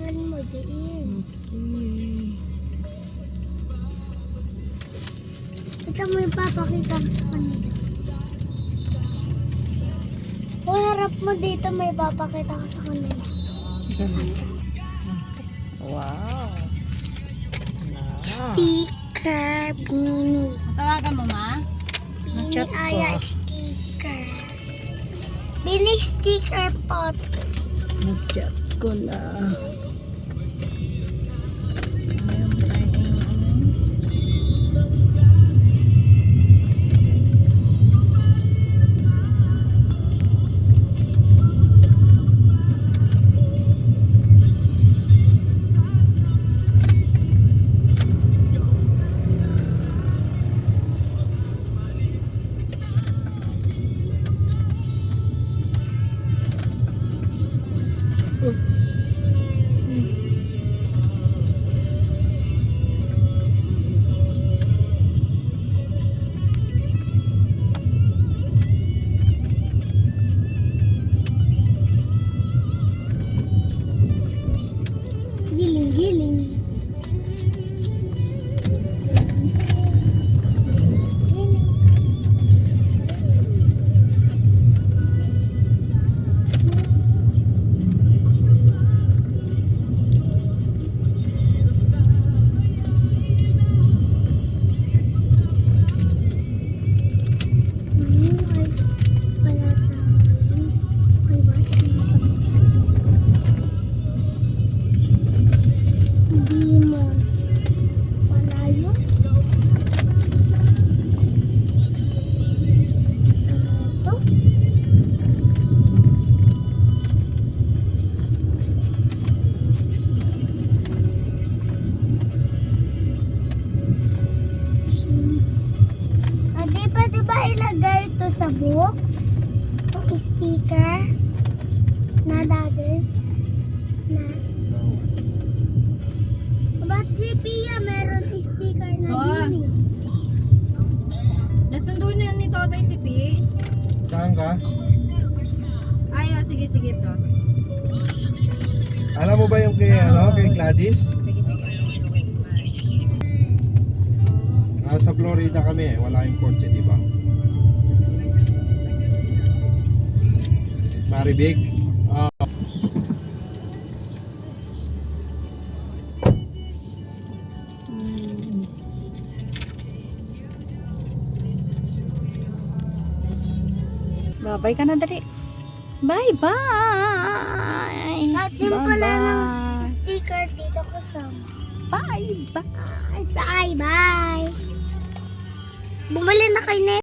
pangalan mo diin. Okay. Ito mo yung papakita ko sa kanila. O harap mo dito may papakita ko sa kanila. Wow. Ah. Sticker Bini. Tawagan mo, ma? Bini Chat ko. Aya sticker. Bini sticker pot. Nag-chat ko na. Ilagay ito sa book? Yung sticker na dati na Ba't si Pia meron sticker na Oh. Dini? Nasundo na ni Totoy si P. Saan ka? Ay, oh, sige, sige to. Alam mo ba yung kay, ano, kay Gladys? Sige, sige. Nasa Florida kami eh. Wala yung kotse, di ba? Ah. Mm. Babay ka na dali. Bye bye. Lahat din pala ng sticker dito kasama. Bye bye. Bye bye! Bumili na kay Net.